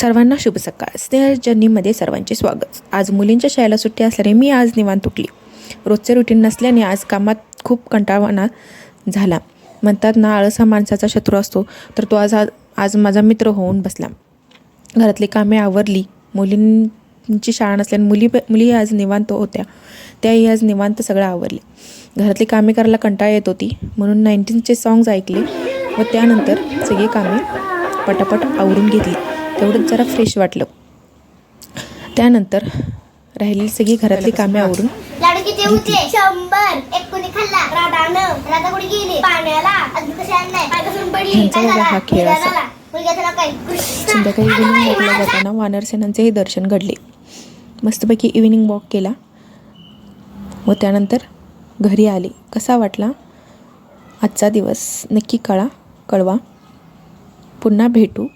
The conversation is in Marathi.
सर्वांना शुभ सकाळ. स्नेहजर्नीमध्ये सर्वांचे स्वागत. आज मुलींच्या शाळेला सुट्टी असल्याने मी आज निवांत तुटली रोजचे रुटीन नसल्याने आज कामात खूप कंटाळवाणा झाला. म्हणतात ना आळस हा माणसाचा शत्रू असतो तर तो आज आज माझा मित्र होऊन बसला. घरातली कामे आवरली. मुलींची शाळा नसल्याने मुली मुली आज निवांत होत्या. त्याही आज निवांत सगळं आवरले. घरातली कामे करायला कंटाळा येत होती. म्हणून नाईन्टीनचे सॉंग्ज ऐकले व त्यानंतर सगळी कामे पटापट आवरून घेतली. तेवढंच जरा फ्रेश वाटलं. त्यानंतर राहिलेली सगळी घरातली कामे आवरून लाडू किती होते शंभर. एक कोणी खाल्ला. राधानं. राधा कुठे गेली? पाण्याला. अजून कशी आणलाय? पायपासून पडली. ह्यांचा काय बघा झाला? हा खेळ असा. संध्याकाळी इव्हिनिंग वॉकला जाताना वानरसेनांचेही दर्शन घडले. मस्तपैकी इव्हिनिंग वॉक केला. व त्यानंतर घरी आले. कसा वाटला? आजचा दिवस नक्की कळा कळवा. पुन्हा भेटू.